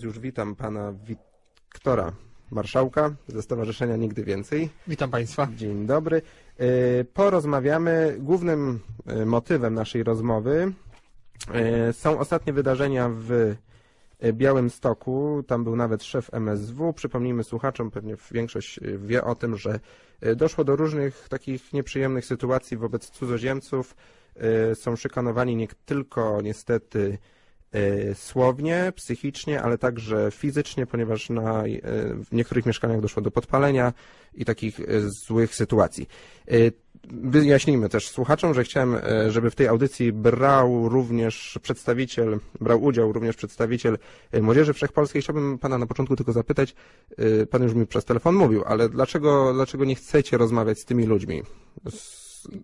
Już witam pana Wiktora Marszałka ze Stowarzyszenia Nigdy Więcej. Witam Państwa. Dzień dobry. E, Porozmawiamy. Głównym e, motywem naszej rozmowy e, są ostatnie wydarzenia w Białym Stoku. Tam był nawet szef MSW. Przypomnijmy słuchaczom, pewnie większość wie o tym, że doszło do różnych takich nieprzyjemnych sytuacji wobec cudzoziemców. Są szykanowani nie tylko niestety słownie, psychicznie, ale także fizycznie, ponieważ na, e, w niektórych mieszkaniach doszło do podpalenia i takich e, złych sytuacji. E, Wyjaśnijmy też słuchaczom, że chciałem, e, żeby w tej audycji brał również przedstawiciel, brał udział również przedstawiciel e, Młodzieży Wszechpolskiej. Chciałbym pana na początku tylko zapytać, e, pan już mi przez telefon mówił, ale dlaczego, dlaczego nie chcecie rozmawiać z tymi ludźmi? Z-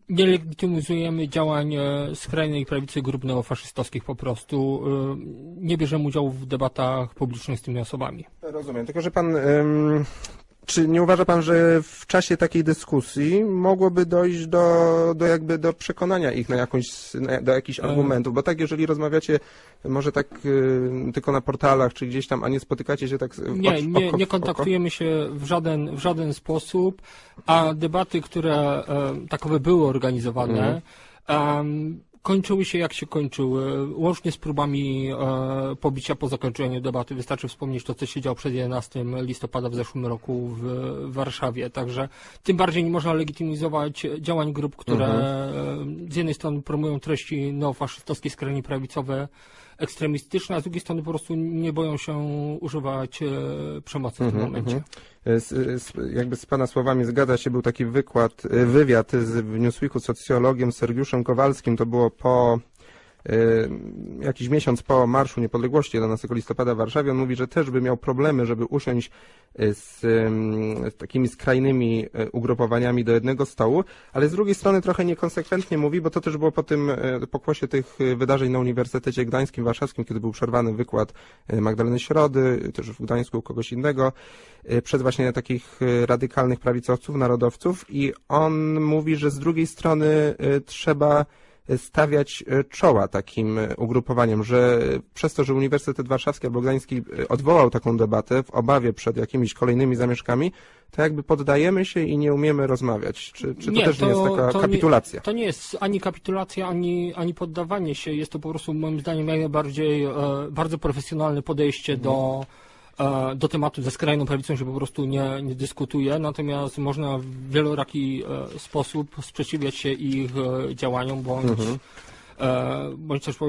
Nie legitymizujemy działań skrajnej prawicy grup neofaszystowskich po prostu. e, Nie bierzemy udziału w debatach publicznych z tymi osobami. Rozumiem, tylko że pan. Czy nie uważa pan, że w czasie takiej dyskusji mogłoby dojść do, do jakby do przekonania ich na jakąś, na, do jakichś E. argumentów? Bo tak, jeżeli rozmawiacie może tak y, tylko na portalach czy gdzieś tam, a nie spotykacie się tak w Nie, nie, oko nie oko? kontaktujemy się w żaden, w żaden sposób, a debaty, które e, takowe były organizowane, em, kończyły się jak się kończyły, łącznie z próbami e, pobicia po zakończeniu debaty. Wystarczy wspomnieć to, co się działo przed 11 listopada w zeszłym roku w Warszawie. Także tym bardziej nie można legitymizować działań grup, które e, z jednej strony promują treści neofaszystowskie, skrajnie prawicowe, ekstremistyczne, a z drugiej strony po prostu nie boją się używać e, przemocy w tym Mhm, momencie. Z, z, jakby z Pana słowami zgadza się, był taki wykład, wywiad z, w Newsweeku z socjologiem Sergiuszem Kowalskim, to było po jakiś miesiąc po Marszu Niepodległości 11 listopada w Warszawie. On mówi, że też by miał problemy, żeby usiąść y, z, ym, z takimi skrajnymi ugrupowaniami do jednego stołu, ale z drugiej strony trochę niekonsekwentnie mówi, bo to też było po tym pokłosie tych wydarzeń na Uniwersytecie Gdańskim, Warszawskim, kiedy był przerwany wykład Magdaleny Środy, też w Gdańsku kogoś innego, przez właśnie takich radykalnych prawicowców, narodowców i on mówi, że z drugiej strony trzeba stawiać y, czoła takim y, ugrupowaniom, że przez to, że Uniwersytet Warszawski albo Gdański y, odwołał taką debatę w obawie przed jakimiś kolejnymi zamieszkami, to jakby poddajemy się i nie umiemy rozmawiać. Czy, czy to Nie, też nie jest to- taka to nie- kapitulacja? To nie jest ani kapitulacja, ani, ani poddawanie się. Jest to po prostu moim zdaniem najbardziej e, bardzo profesjonalne podejście do, e, do tematu ze skrajną prawicą się po prostu nie, nie dyskutuje, natomiast można w wieloraki e, sposób sprzeciwiać się ich e, działaniom, bądź, Mhm. e, bądź też po-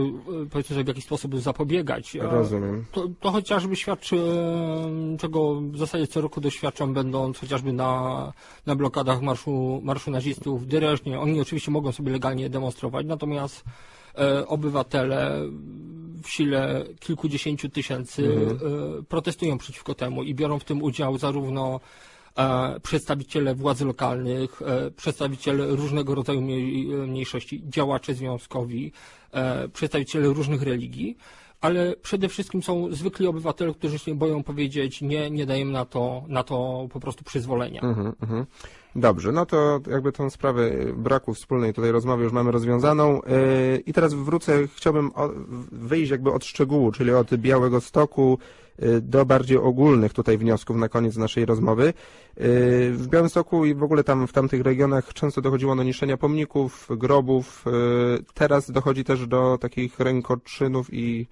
powiedzmy sobie w jakiś sposób zapobiegać. E, Rozumiem. To, to chociażby świadczy, e, czego w zasadzie co roku doświadczam, będąc chociażby na, na blokadach marszu, marszu nazistów w Dyreżnie. Oni oczywiście mogą sobie legalnie demonstrować, natomiast e, obywatele w sile kilkudziesięciu tysięcy Mhm. e, protestują przeciwko temu i biorą w tym udział zarówno e, przedstawiciele władz lokalnych, e, przedstawiciele różnego rodzaju mniej, mniejszości, działacze związkowi, przedstawiciele różnych religii, ale przede wszystkim są zwykli obywatele, którzy się boją powiedzieć nie, nie dajemy na to, na to po prostu przyzwolenia. Mhm, mhm. Dobrze, no to jakby tą sprawę y, braku wspólnej tutaj rozmowy już mamy rozwiązaną. Yy, I teraz wrócę, chciałbym wyjść jakby od szczegółu, czyli od Białego Stoku y, do bardziej ogólnych tutaj wniosków na koniec naszej rozmowy. W Białymstoku i w ogóle tam w tamtych regionach często dochodziło do niszczenia pomników, grobów. Teraz dochodzi też do takich rękoczynów i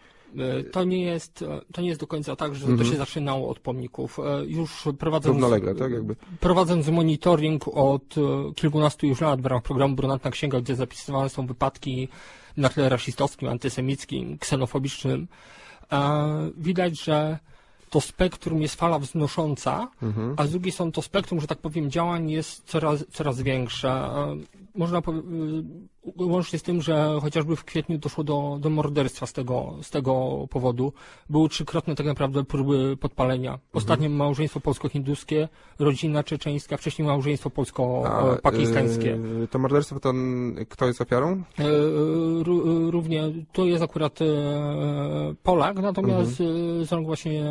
To nie jest, e, to nie jest do końca tak, że Mhm. to się zaczynało od pomników. E, Już prowadząc, tak prowadząc monitoring od e, kilkunastu już lat w ramach programu Brunatna Księga, gdzie zapisywane są wypadki na tle rasistowskim, antysemickim, ksenofobicznym, e, widać, że to spektrum jest fala wznosząca, Mhm. a z drugiej strony to spektrum, że tak powiem, działań jest coraz, coraz większe. Można y, łącznie z tym, że chociażby w kwietniu doszło do, do morderstwa z tego, z tego powodu. Były trzykrotne tak naprawdę próby podpalenia. Ostatnie małżeństwo polsko-hinduskie, rodzina czeczeńska, wcześniej małżeństwo polsko-pakistańskie. yy, To morderstwo to kto jest ofiarą? Ró- Równie, to jest akurat e, Polak, natomiast Mhm. z rąk właśnie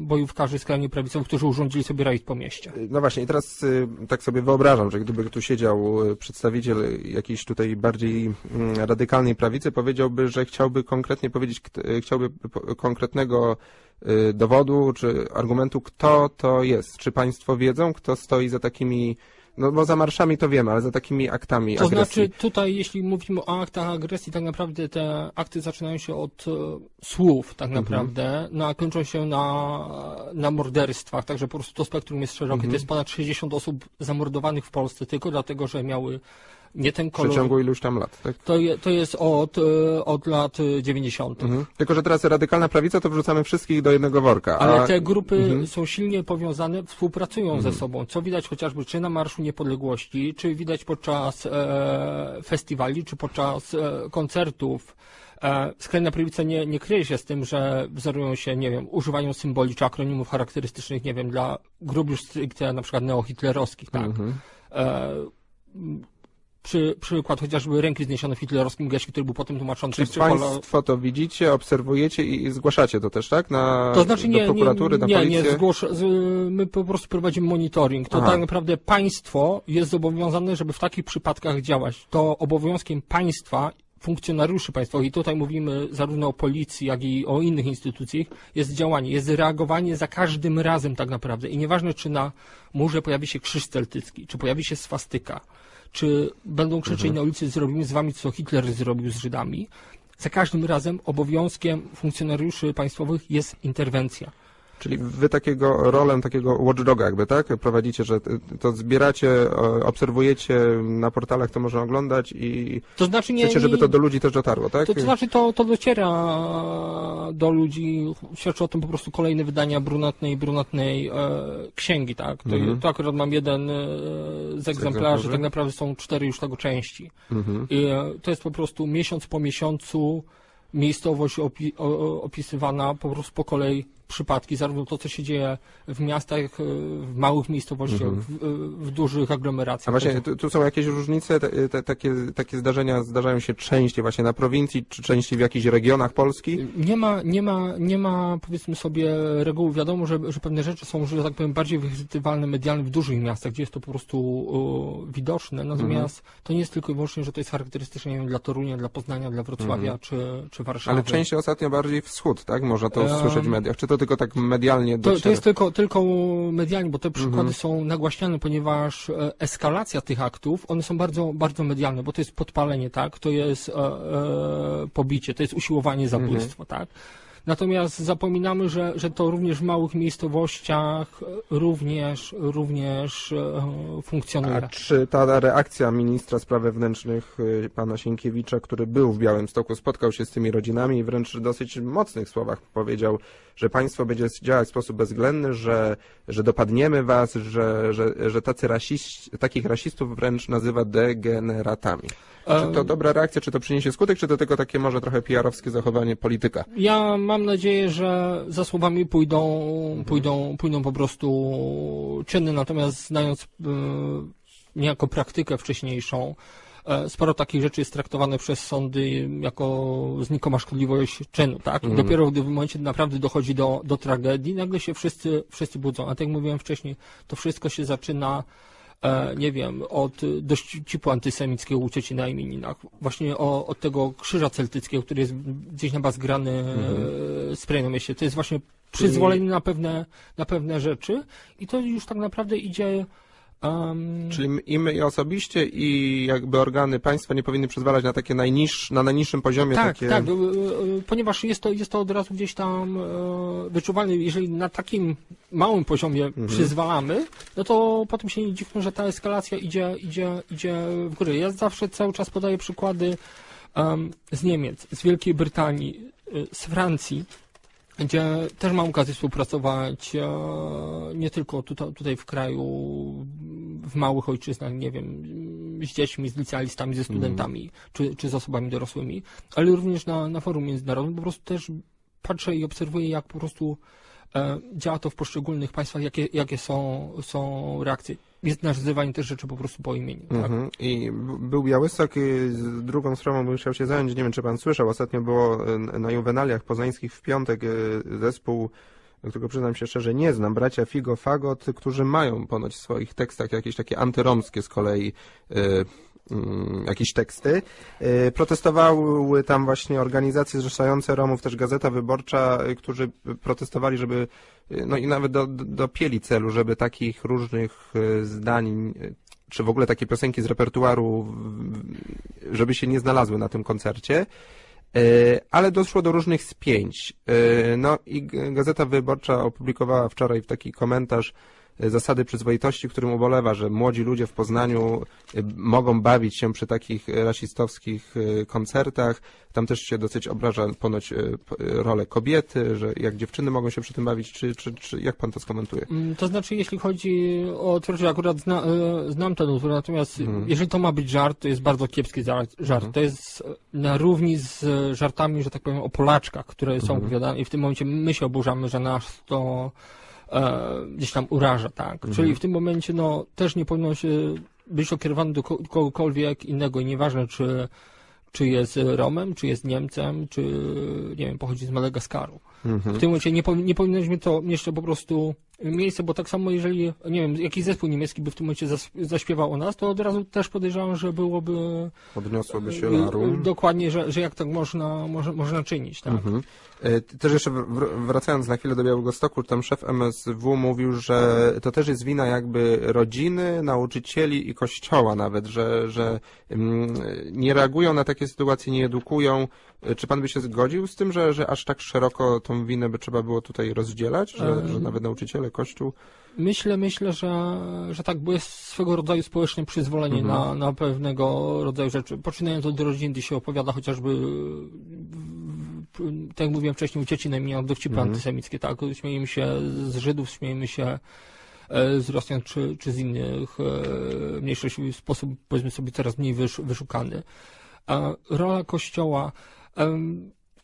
bojówkarzy skrajnie prawicowych, którzy urządzili sobie rajd po mieście. No właśnie, i teraz y, tak sobie wyobrażam, że gdyby tu siedział przedstawiciel jakiejś tutaj bardziej mm, radykalnej prawicy, powiedziałby, że chciałby konkretnie powiedzieć, chciałby konkretnego y, dowodu czy argumentu, kto to jest. Czy państwo wiedzą, kto stoi za takimi, no bo za marszami to wiemy, ale za takimi aktami To agresji. znaczy tutaj, jeśli mówimy o aktach agresji, tak naprawdę te akty zaczynają się od e, słów, tak Mhm. naprawdę, no, a kończą się na, na morderstwach, także po prostu to spektrum jest szerokie. Mhm. To jest ponad 60 osób zamordowanych w Polsce tylko dlatego, że miały nie ten w kolor. przeciągu iluś tam lat, tak? To, je, to jest od, e, od lat e, 90. Mhm. Tylko, że teraz radykalna prawica to wrzucamy wszystkich do jednego worka. Ale a... te grupy Mhm. są silnie powiązane, współpracują Mhm. ze sobą, co widać chociażby czy na Marszu Niepodległości, czy widać podczas e, festiwali, czy podczas e, koncertów. E, skrajna prawica nie, nie kryje się z tym, że wzorują się, nie wiem, używają symboli czy akronimów charakterystycznych, nie wiem, dla grup już stricte na przykład neohitlerowskich, tak. Mhm. E, przy, przykład chociażby ręki zniesione w hitlerowskim geście, który był potem tłumaczony Czyli państwo to widzicie, obserwujecie i i zgłaszacie to też, tak? Na, To znaczy nie, do prokuratury, nie, na nie, policję? nie zgłosz, z, my po prostu prowadzimy monitoring. To Aha. tak naprawdę państwo jest zobowiązane, żeby w takich przypadkach działać. To obowiązkiem państwa, funkcjonariuszy państwowych, i tutaj mówimy zarówno o policji, jak i o innych instytucjach, jest działanie, jest reagowanie za każdym razem tak naprawdę. I nieważne, czy na murze pojawi się krzyż celtycki, czy pojawi się swastyka, czy będą krzyczeć Mhm. na ulicy, zrobimy z wami, co Hitler zrobił z Żydami. Za każdym razem obowiązkiem funkcjonariuszy państwowych jest interwencja. Czyli wy takiego rolę takiego watchdoga jakby, tak? Prowadzicie, że to zbieracie, obserwujecie na portalach, to można oglądać i To znaczy nie. chcecie, żeby to do ludzi też dotarło, tak? to, to znaczy to, to dociera do ludzi, świadczy o tym po prostu kolejne wydania brunatnej, brunatnej e, księgi, tak? To, Mhm. to akurat mam jeden e, z egzemplarzy, tak naprawdę są cztery już tego części. Mhm. I e, to jest po prostu miesiąc po miesiącu miejscowość opi, opisywana po prostu po kolei przypadki, zarówno to, co się dzieje w miastach, e, w małych miejscowościach, Mhm. w, e, w dużych aglomeracjach. A właśnie, tu, tu są jakieś różnice, te, te, takie, takie zdarzenia zdarzają się częściej właśnie na prowincji, czy częściej w jakichś regionach Polski? Nie ma, nie ma, nie ma powiedzmy sobie reguły. Wiadomo, że, że pewne rzeczy są, że tak powiem, bardziej wychwytywalne medialnie w dużych miastach, gdzie jest to po prostu e, widoczne. Natomiast to nie jest tylko i wyłącznie, że to jest charakterystyczne wiem, dla Torunia, dla Poznania, dla Wrocławia czy, czy Warszawy. Ale częściej ostatnio bardziej wschód, tak? Można to Em, słyszeć w mediach. Czy to tylko tak medialnie To, dociera? to jest tylko, tylko medialnie, bo te przykłady Mhm. są nagłaśniane, ponieważ e, eskalacja tych aktów, one są bardzo, bardzo medialne, bo to jest podpalenie, tak? To jest e, e, pobicie, to jest usiłowanie zabójstwa, tak? Natomiast zapominamy, że, że to również w małych miejscowościach e, również, również e, funkcjonuje. A czy ta reakcja ministra spraw wewnętrznych y, pana Sienkiewicza, który był w Białymstoku, spotkał się z tymi rodzinami i wręcz w dosyć mocnych słowach powiedział, że państwo będzie działać w sposób bezwzględny, że, że dopadniemy was, że, że, że tacy rasiści, takich rasistów wręcz nazywa degeneratami. Czy to dobra reakcja, czy to przyniesie skutek, czy to tylko takie może trochę PR-owskie zachowanie polityka? Ja mam nadzieję, że za słowami pójdą, pójdą, pójdą po prostu czyny, natomiast znając e, niejako praktykę wcześniejszą, e, sporo takich rzeczy jest traktowane przez sądy jako znikoma szkodliwość czynu, tak? I Mhm. dopiero gdy w momencie naprawdę dochodzi do, do tragedii, nagle się wszyscy, wszyscy budzą. A tak jak mówiłem wcześniej, to wszystko się zaczyna nie wiem, od y, dowcipu antysemickiego u cioci na imieninach. Właśnie o, od tego krzyża celtyckiego, który jest gdzieś na bazgrany Mhm. e, spray na mieście. To jest właśnie przyzwolenie na pewne, na pewne rzeczy i to już tak naprawdę idzie em, Czyli my- i my osobiście, i jakby organy państwa nie powinny przyzwalać na takie najniż, na najniższym poziomie tak, takie... tak, ponieważ jest to, jest to od razu gdzieś tam e, wyczuwalne. Jeżeli na takim małym poziomie Mhm. przyzwalamy, no to potem się nie dziwmy, że ta eskalacja idzie, idzie, idzie w górę. Ja zawsze cały czas podaję przykłady em, z Niemiec, z Wielkiej Brytanii, e, z Francji, gdzie też mam okazję współpracować e, nie tylko tutaj, tutaj w kraju, w małych ojczyznach, nie wiem, z dziećmi, z licealistami, ze studentami, czy, czy z osobami dorosłymi, ale również na, na forum międzynarodowym. Po prostu też patrzę i obserwuję, jak po prostu działa to w poszczególnych państwach, jakie, jakie są, są reakcje. Jest nazywanie też rzeczy po prostu po imieniu. Tak? Mhm. I był Białystok, z drugą sprawą bym chciał się zająć, nie wiem czy pan słyszał, ostatnio było y, na juwenaliach poznańskich w piątek y, zespół którego przyznam się szczerze nie znam, bracia Figo Fagot, którzy mają ponoć w swoich tekstach jakieś takie antyromskie z kolei jakieś teksty. Y, Protestowały tam właśnie organizacje zrzeszające Romów, też Gazeta Wyborcza, y, którzy protestowali, żeby, y, no i nawet do, do- dopięli celu, żeby takich różnych zdań, czy w ogóle takie piosenki z repertuaru, żeby się nie znalazły na tym koncercie. Ale doszło do różnych spięć. No i Gazeta Wyborcza opublikowała wczoraj taki komentarz zasady przyzwoitości, którym ubolewa, że młodzi ludzie w Poznaniu e, mogą bawić się przy takich e, rasistowskich e, koncertach. Tam też się dosyć obraża ponoć e, e, rolę kobiety, że jak dziewczyny mogą się przy tym bawić, czy, czy, czy jak pan to skomentuje? Mm, To znaczy, jeśli chodzi o twórczość, akurat zna, e, znam ten utwór, natomiast Mhm. jeżeli to ma być żart, to jest bardzo kiepski żart. Mhm. To jest e, na równi z e, żartami, że tak powiem, o Polaczkach, które są Mhm. opowiadane i w tym momencie my się oburzamy, że nas to e, gdzieś tam uraża, tak? Mhm. Czyli w tym momencie, no, też nie powinno się być okierowane do ko- kogokolwiek innego i nieważne, czy czy jest Romem, czy jest Niemcem, czy, nie wiem, pochodzi z Madagaskaru. Mhm. W tym momencie nie, nie powinniśmy to jeszcze po prostu miejsce, bo tak samo jeżeli, nie wiem, jakiś zespół niemiecki by w tym momencie zaśpiewał o nas, to od razu też podejrzewam, że byłoby Odniosłoby się e, larum. dokładnie, że, że jak tak można, można, można czynić, tak? Mhm. E, Też jeszcze wr- wracając na chwilę do Białegostoku, tam szef MSW mówił, że to też jest wina jakby rodziny, nauczycieli i kościoła nawet, że, że mm, nie reagują na takie sytuacje, nie edukują. Czy pan by się zgodził z tym, że, że aż tak szeroko tą winę by trzeba było tutaj rozdzielać, że, że nawet nauczyciele, kościół? Myślę, myślę, że, że tak, bo jest swego rodzaju społeczne przyzwolenie Mhm. na, na pewnego rodzaju rzeczy. Poczynając od rodzin, gdzie się opowiada chociażby, tak jak mówiłem wcześniej, u cieci najmniej dowcipy Mhm. antysemickie, tak? Śmiejemy się z Żydów, śmiejemy się e, z Rosjan czy, czy z innych e, mniejszości w sposób, powiedzmy sobie, coraz mniej wysz, wyszukany. Rola Kościoła,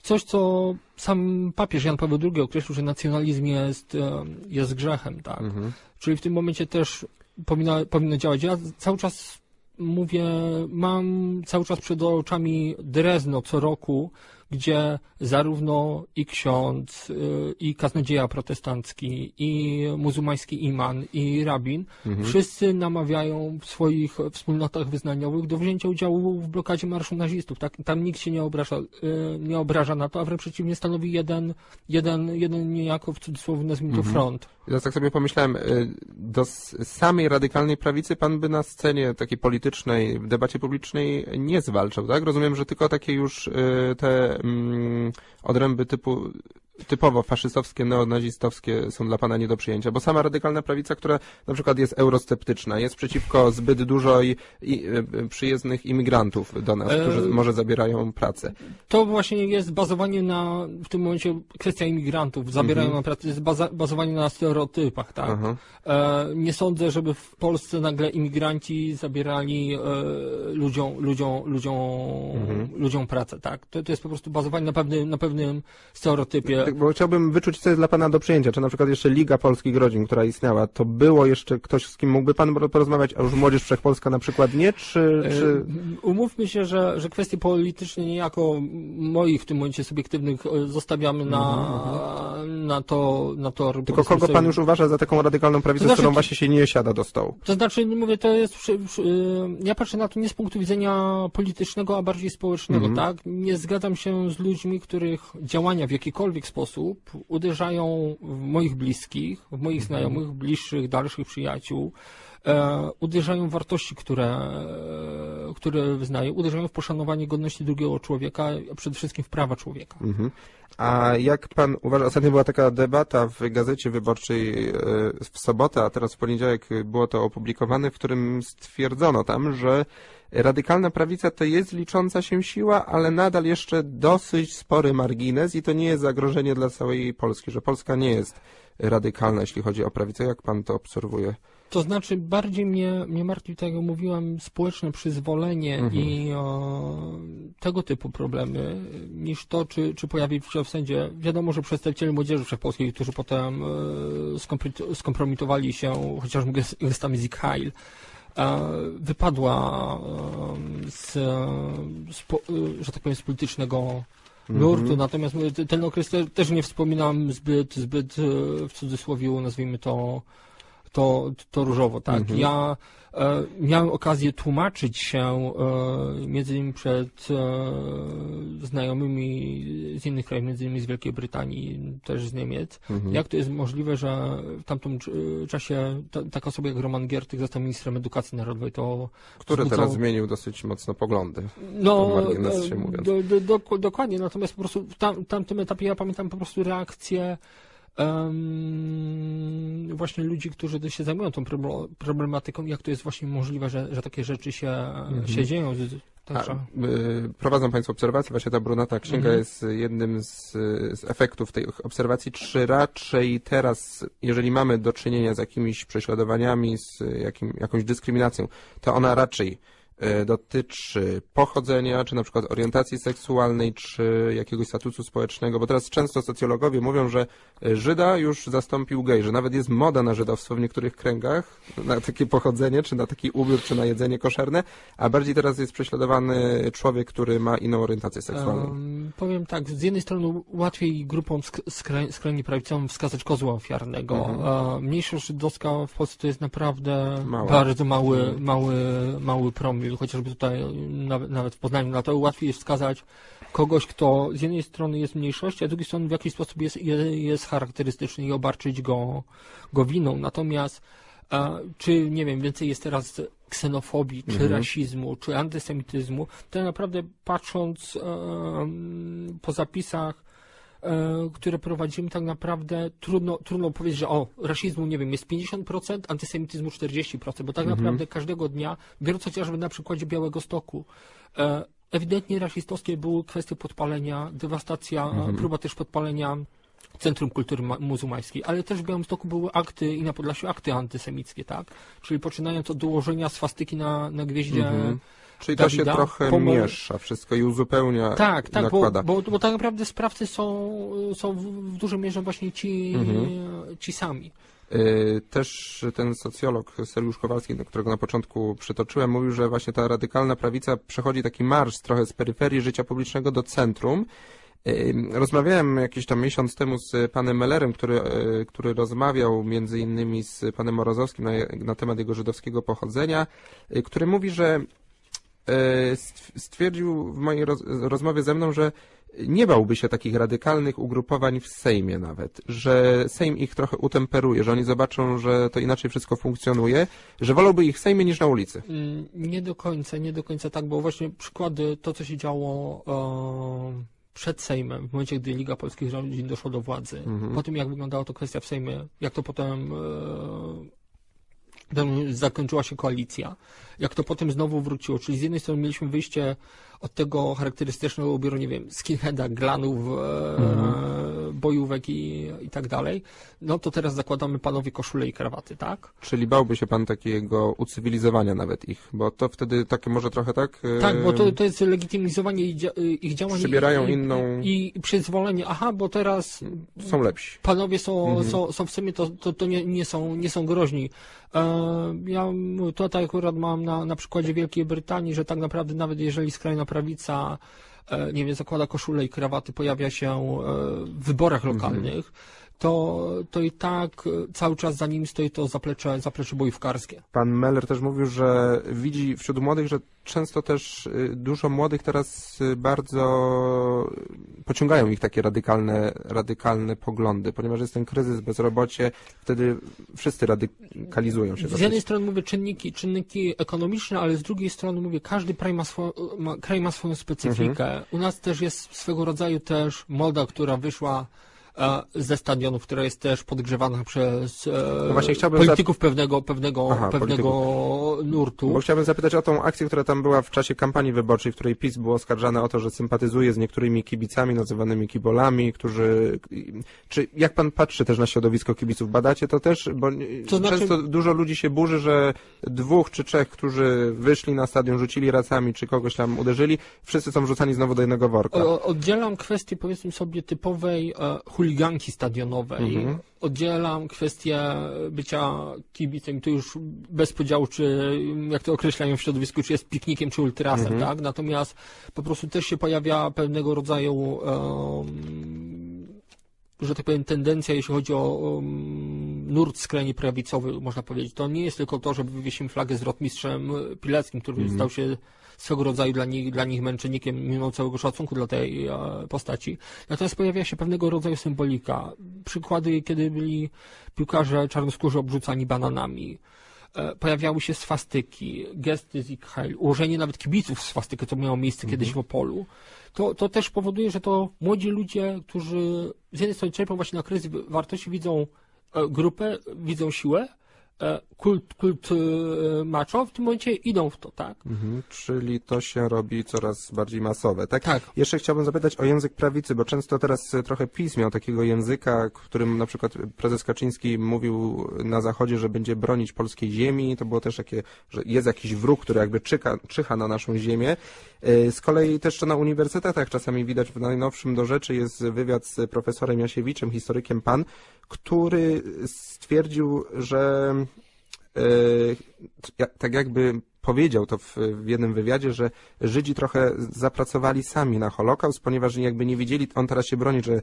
coś, co sam papież Jan Paweł II określił, że nacjonalizm jest, em, jest grzechem, tak? Mhm. Czyli w tym momencie też powinno, powinno działać. Ja cały czas mówię, mam cały czas przed oczami Drezno co roku, gdzie zarówno i ksiądz, y, i kaznodzieja protestancki, i muzułmański iman, i rabin, Mhm. wszyscy namawiają w swoich wspólnotach wyznaniowych do wzięcia udziału w blokadzie marszu nazistów. Tak? Tam nikt się nie obraża, y, nie obraża na to, a wręcz przeciwnie stanowi jeden, jeden, jeden niejako w cudzysłowie nazwijmy to Mhm. front. Ja tak sobie pomyślałem, y, do samej radykalnej prawicy pan by na scenie takiej politycznej, w debacie publicznej nie zwalczał, tak? Rozumiem, że tylko takie już te odręby typu typowo faszystowskie, neonazistowskie są dla pana nie do przyjęcia, bo sama radykalna prawica, która na przykład jest eurosceptyczna, jest przeciwko zbyt dużo i, i, y, przyjezdnych imigrantów do nas, E, którzy może zabierają pracę. To właśnie jest bazowanie na, w tym momencie kwestia imigrantów, zabierają Mhm. pracę, jest baza, bazowanie na stereotypach, tak? Aha. E, nie sądzę, żeby w Polsce nagle imigranci zabierali e, ludziom, ludziom, ludziom, Mhm. ludziom pracę, tak? To, to jest po prostu bazowanie na pewnym, na pewnym stereotypie. Bo chciałbym wyczuć, co jest dla pana do przyjęcia. Czy na przykład jeszcze Liga Polskich Rodzin, która istniała, to było jeszcze ktoś, z kim mógłby pan porozmawiać, a już Młodzież Wszechpolska na przykład nie? Czy, czy... E, Umówmy się, że, że kwestie polityczne niejako moich w tym momencie subiektywnych e, zostawiamy na, na to, na to Mhm, Tylko kogo pan już uważa za taką radykalną prawicę, To znaczy, z którą czy- właśnie się nie siada do stołu? To znaczy, no mówię, to jest. y, Ja patrzę na to nie z punktu widzenia politycznego, a bardziej społecznego, Mhm. tak? Nie zgadzam się z ludźmi, których działania w jakikolwiek sposób uderzają w moich bliskich, w moich Mhm. znajomych, bliższych, dalszych przyjaciół. E, uderzają w wartości, które, e, które wyznaję, uderzają w poszanowanie godności drugiego człowieka, a przede wszystkim w prawa człowieka. Mhm. A jak pan uważa, ostatnio była taka debata w Gazecie Wyborczej e, w sobotę, a teraz w poniedziałek było to opublikowane, w którym stwierdzono tam, że radykalna prawica to jest licząca się siła, ale nadal jeszcze dosyć spory margines i to nie jest zagrożenie dla całej Polski, że Polska nie jest radykalna, jeśli chodzi o prawicę. Jak pan to obserwuje? To znaczy, bardziej mnie, mnie martwi, tak jak mówiłam, społeczne przyzwolenie Mhm. i e, tego typu problemy, niż to, czy, czy pojawi się w sędzie. Wiadomo, że przedstawiciele Młodzieży Wszechpolskiej, którzy potem e, skompromitowali się chociażby gest- gestami Zik Heil, e, wypadła e, z, z, e, że tak powiem, z politycznego nurtu, natomiast ten okres te, też nie wspominam zbyt, zbyt w cudzysłowie, nazwijmy to, to, to różowo, tak. Mhm. Ja e, miałem okazję tłumaczyć się e, między innymi przed e, znajomymi z innych krajów, między innymi z Wielkiej Brytanii, też z Niemiec, Mhm. jak to jest możliwe, że w tamtym cz- czasie ta, taka osoba jak Roman Giertych został ministrem edukacji narodowej, to Który teraz zmienił dosyć mocno poglądy. no, marginesie e, do, do, do, dokładnie, natomiast po prostu w tam, tamtym etapie ja pamiętam po prostu reakcję właśnie ludzi, którzy się zajmują tą proble- problematyką, jak to jest właśnie możliwe, że, że takie rzeczy się, się dzieją. A, Także, y, prowadzą Państwo obserwacje, właśnie ta brunata księga Mhm. jest jednym z, z efektów tej obserwacji. Czy raczej teraz, jeżeli mamy do czynienia z jakimiś prześladowaniami, z jakim, jakąś dyskryminacją, to ona raczej dotyczy pochodzenia, czy na przykład orientacji seksualnej, czy jakiegoś statusu społecznego, bo teraz często socjologowie mówią, że y, Żyda już zastąpił gej, że nawet jest moda na żydowstwo w niektórych kręgach, na takie pochodzenie, czy na taki ubiór, czy na jedzenie koszerne, a bardziej teraz jest prześladowany człowiek, który ma inną orientację seksualną. em, powiem tak, z jednej strony łatwiej grupom sk- skraj, skrajnie prawicowym wskazać kozła ofiarnego. Mhm. E, mniejszość żydowska w Polsce to jest naprawdę Mała. bardzo mały, Mhm. mały, mały promil, chociażby tutaj nawet, nawet w Poznaniu. Dlatego łatwiej jest wskazać kogoś, kto z jednej strony jest mniejszości, a z drugiej strony w jakiś sposób jest, jest, charakterystyczny i obarczyć go, go winą. Natomiast czy, nie wiem, więcej jest teraz ksenofobii, czy Mhm. rasizmu, czy antysemityzmu, to naprawdę patrząc po zapisach, które prowadzimy, tak naprawdę trudno, trudno powiedzieć, że o, rasizmu, nie wiem, jest 50%, antysemityzmu 40%, bo tak Mhm. naprawdę każdego dnia, biorąc chociażby na przykładzie Białego Stoku, e, ewidentnie rasistowskie były kwestie podpalenia, dewastacja, Mhm. próba też podpalenia Centrum Kultury Ma- Muzułmańskiej, ale też w Białymstoku były akty i na Podlasiu akty antysemickie, tak? Czyli poczynając od dołożenia swastyki na, na gwieździe. Mhm. Czyli to się Dawida, trochę pomer- miesza wszystko i uzupełnia, Tak, tak, bo, bo, bo tak naprawdę sprawcy są, są w, w dużej mierze właśnie ci, Mhm. ci sami. Y, Też ten socjolog Sergiusz Kowalski, do którego na początku przytoczyłem, mówił, że właśnie ta radykalna prawica przechodzi taki marsz trochę z peryferii życia publicznego do centrum. Y, Rozmawiałem jakiś tam miesiąc temu z panem Mellerem, który, y, który rozmawiał między innymi z panem Morozowskim na, na temat jego żydowskiego pochodzenia, który mówi, że stwierdził w mojej roz, rozmowie ze mną, że nie bałby się takich radykalnych ugrupowań w Sejmie nawet, że Sejm ich trochę utemperuje, że oni zobaczą, że to inaczej wszystko funkcjonuje, że wolałby ich w Sejmie niż na ulicy. Mm, Nie do końca, nie do końca tak, bo właśnie przykłady, to co się działo e, przed Sejmem, w momencie, gdy Liga Polskich Rodzin doszła do władzy, Mhm. po tym jak wyglądała to kwestia w Sejmie, jak to potem e, potem zakończyła się koalicja, jak to potem znowu wróciło, czyli z jednej strony mieliśmy wyjście od tego charakterystycznego ubioru, nie wiem, skinheada, glanów, e, bojówek i, i tak dalej, no to teraz zakładamy panowie koszule i krawaty, tak? Czyli bałby się pan takiego ucywilizowania nawet ich, bo to wtedy takie może trochę tak... y, Tak, bo to, to jest legitymizowanie ich, dzia- ich działań. Przybierają i, inną- I, I przyzwolenie, aha, bo teraz są lepsi. panowie są, Mhm. są, są w sumie, to, to, to nie, nie, są, nie są groźni. E, ja tutaj akurat mam na, na przykładzie Wielkiej Brytanii, że tak naprawdę nawet jeżeli skrajna prawica e, nie wiem, zakłada koszulę i krawaty, pojawia się e, w wyborach Mhm. lokalnych, to, to i tak e, cały czas za nim stoi to zaplecze, zaplecze bojówkarskie. Pan Meller też mówił, że widzi wśród młodych, że często też y, dużo młodych teraz y, bardzo pociągają ich takie radykalne, radykalne poglądy, ponieważ jest ten kryzys, bezrobocie, wtedy wszyscy radykalizują się. Z dosyć. jednej strony mówię czynniki, czynniki ekonomiczne, ale z drugiej strony mówię, każdy kraj ma, swo, ma, kraj ma swoją specyfikę. Mhm. U nas też jest swego rodzaju też moda, która wyszła ze stadionów, która jest też podgrzewana przez e, No właśnie polityków pewnego, pewnego, Aha, pewnego nurtu. Bo chciałbym zapytać o tą akcję, która tam była w czasie kampanii wyborczej, w której PiS był oskarżany o to, że sympatyzuje z niektórymi kibicami nazywanymi kibolami, którzy... Czy jak pan patrzy też na środowisko kibiców? Badacie to też? Bo To znaczy- często dużo ludzi się burzy, że dwóch czy trzech, którzy wyszli na stadion, rzucili racami, czy kogoś tam uderzyli, wszyscy są wrzucani znowu do jednego worka. Oddzielam kwestię, powiedzmy sobie, typowej e, chuliganki stadionowej. Mhm. Oddzielam kwestię bycia kibicem, tu już bez podziału, czy jak to określają w środowisku, czy jest piknikiem, czy ultrasem, Mhm. tak? Natomiast po prostu też się pojawia pewnego rodzaju em, że tak powiem, tendencja, jeśli chodzi o um, nurt skrajnie prawicowy, można powiedzieć. To nie jest tylko to, że wywiesimy flagę z rotmistrzem Pileckim, który Mhm. stał się swego rodzaju dla nich, dla nich męczennikiem, mimo całego szacunku dla tej e, postaci. Natomiast pojawia się pewnego rodzaju symbolika. Przykłady, kiedy byli piłkarze czarnoskórzy obrzucani bananami. E, Pojawiały się swastyki, gesty z Heil, ułożenie nawet kibiców w swastykę, co miało miejsce kiedyś w Opolu. To, to też powoduje, że to młodzi ludzie, którzy z jednej strony czerpią właśnie na kryzys wartości, widzą grupę, widzą siłę, e, kult, kult e, macho, w tym momencie idą w to, tak? Mhm. Czyli to się robi coraz bardziej masowe, tak? Tak. Jeszcze chciałbym zapytać o język prawicy, bo często teraz e, trochę PiS miał takiego języka, w którym na przykład prezes Kaczyński mówił na Zachodzie, że będzie bronić polskiej ziemi. To było też takie, że jest jakiś wróg, który jakby czyha, czyha na naszą ziemię. E, Z kolei też to na uniwersytetach czasami widać, w najnowszym do rzeczy jest wywiad z profesorem Jasiewiczem, historykiem PAN, który stwierdził, że e, tak jakby powiedział to w, w jednym wywiadzie, że Żydzi trochę zapracowali sami na Holokaust, ponieważ jakby nie wiedzieli, on teraz się broni, że e,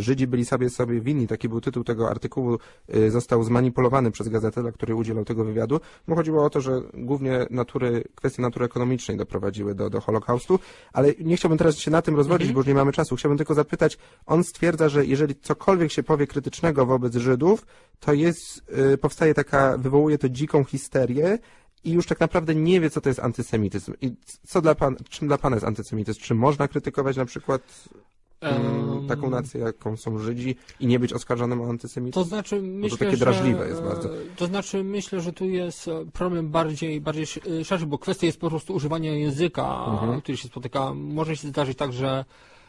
Żydzi byli sobie sobie winni, taki był tytuł tego artykułu, e, został zmanipulowany przez gazetę, dla której udzielał tego wywiadu. No chodziło o to, że głównie natury, kwestie natury ekonomicznej doprowadziły do, do Holokaustu, ale nie chciałbym teraz się na tym rozwodzić, bo już nie mamy czasu. Chciałbym tylko zapytać, on stwierdza, że jeżeli cokolwiek się powie krytycznego wobec Żydów, to jest, y, powstaje taka, wywołuje to dziką histerię i już tak naprawdę nie wie, co to jest antysemityzm. I co dla pan, czym dla pana jest antysemityzm? Czy można krytykować na przykład Em, taką nację, jaką są Żydzi i nie być oskarżonym o antysemitizm? To znaczy, myślę, takie że, drażliwe jest bardzo. To znaczy, myślę, że tu jest e, problem bardziej, bardziej e, szerszy, bo kwestia jest po prostu używania języka, Mhm. który się spotyka. Może się zdarzyć tak, że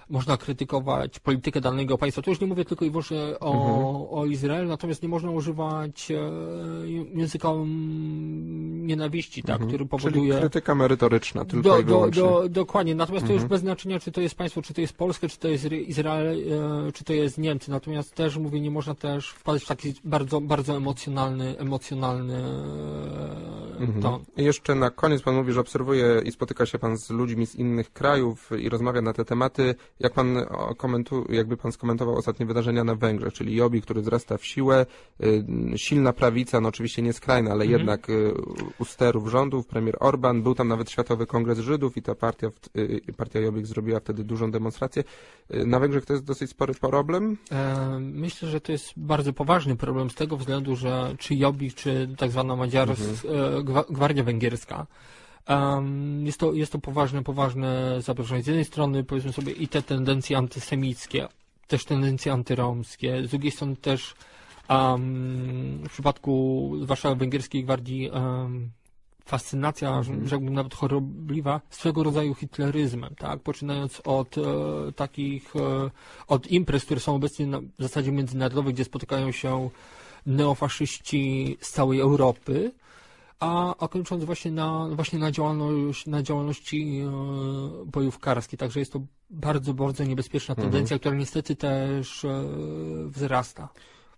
można krytykować politykę danego państwa. Tu już nie mówię tylko i wyłącznie o, Mhm. o Izraelu, natomiast nie można używać e, języka nienawiści, tak, Mhm. który Czyli powoduje... krytyka merytoryczna, tylko Do, i do, wyłącznie. do, dokładnie, natomiast to już Mhm. bez znaczenia, czy to jest państwo, czy to jest Polskę, czy to jest Izrael, e, czy to jest Niemcy. Natomiast też mówię, nie można też wpadać w taki bardzo, bardzo emocjonalny, emocjonalny e, Mhm. jeszcze na koniec pan mówi, że obserwuje i spotyka się pan z ludźmi z innych krajów i rozmawia na te tematy. Jak pan o, komentu, jakby pan skomentował ostatnie wydarzenia na Węgrzech, czyli Jobi, który wzrasta w siłę, y, silna prawica, no oczywiście nie skrajna, ale Mhm. jednak y, u sterów rządów, premier Orban, był tam nawet Światowy Kongres Żydów i ta partia, y, partia Jobbik zrobiła wtedy dużą demonstrację. Na Węgrzech to jest dosyć spory problem. E, Myślę, że to jest bardzo poważny problem z tego względu, że czy Jobbik, czy tak zwana Madziars, Mhm. e, Gwa- Gwardia Węgierska, em, jest to, jest to poważne, poważne zagrożenie. Z jednej strony, powiedzmy sobie, i te tendencje antysemickie, też tendencje antyromskie, z drugiej strony też em, w przypadku zwłaszcza Węgierskiej Gwardii em, fascynacja, Mhm. rzekłbym nawet chorobliwa, swego rodzaju hitleryzmem, tak? Poczynając od e, takich, e, od imprez, które są obecnie na w zasadzie międzynarodowych, gdzie spotykają się neofaszyści z całej Europy, a, a kończąc właśnie na, właśnie na, działalność, na działalności e, bojówkarskiej. Także jest to bardzo, bardzo niebezpieczna Mhm. tendencja, która niestety też e, wzrasta.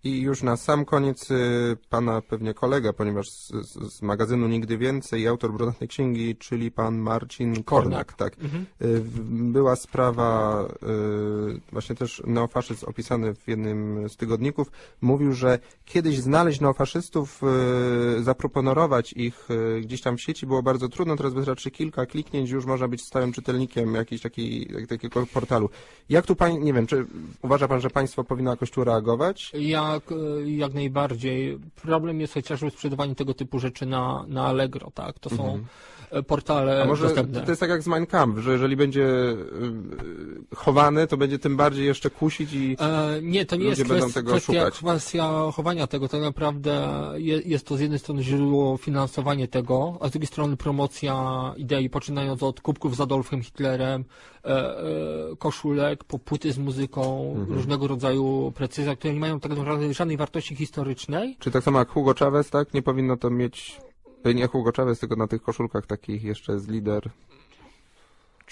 I już na sam koniec y, pana pewnie kolega, ponieważ z, z, magazynu Nigdy Więcej i autor Brunatnej Księgi, czyli pan Marcin Kornak, tak. Mhm. Y, Była sprawa, y, właśnie też neofaszyzm opisany w jednym z tygodników, mówił, że kiedyś znaleźć neofaszystów, zaproponować ich gdzieś tam w sieci było bardzo trudno, teraz wystarczy kilka kliknięć, już można być stałym czytelnikiem jakiegoś taki, jak- takiego portalu. Jak tu pan, nie wiem, czy uważa pan, że państwo powinno jakoś tu reagować? Jak, e, jak najbardziej. Problem jest chociażby sprzedawanie tego typu rzeczy na, na Allegro, tak? To są Mhm. e, portale A może dostępne. to jest tak jak z Mein Kampf, że jeżeli będzie y, chowany, to będzie tym bardziej jeszcze kusić i... E, nie, to nie jest kwestia, tego kwestia, kwestia chowania tego. Tak naprawdę je, jest to z jednej strony źródło finansowanie tego, a z drugiej strony promocja idei, poczynając od kubków z Adolfem Hitlerem, e, e, koszulek, po płyty z muzyką, Mhm. różnego rodzaju precyzja, które nie mają tak naprawdę żadnej wartości historycznej. Czy tak samo jak Hugo Chavez, tak? Nie powinno to mieć... y, Nie Hugo Chavez, tylko na tych koszulkach takich jeszcze jest lider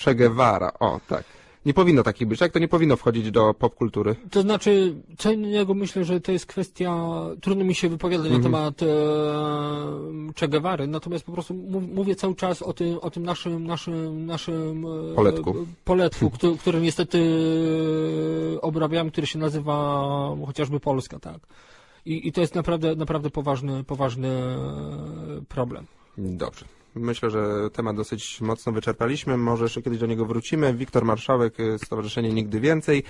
Che Guevara. O, tak. Nie powinno takich być, tak? To nie powinno wchodzić do popkultury. To znaczy, co innego myślę, że to jest kwestia, trudno mi się wypowiadać Mhm. na temat e, Che Guevary, natomiast po prostu mów, mówię cały czas o tym, o tym naszym, naszym, naszym e, Poletku. poletku który, który niestety e, obrabiamy, który się nazywa chociażby Polska, tak. I, I to jest naprawdę, naprawdę poważny, poważny e, problem. Dobrze. Myślę, że temat dosyć mocno wyczerpaliśmy. Może jeszcze kiedyś do niego wrócimy. Wiktor Marszałek, y, Stowarzyszenie Nigdy Więcej.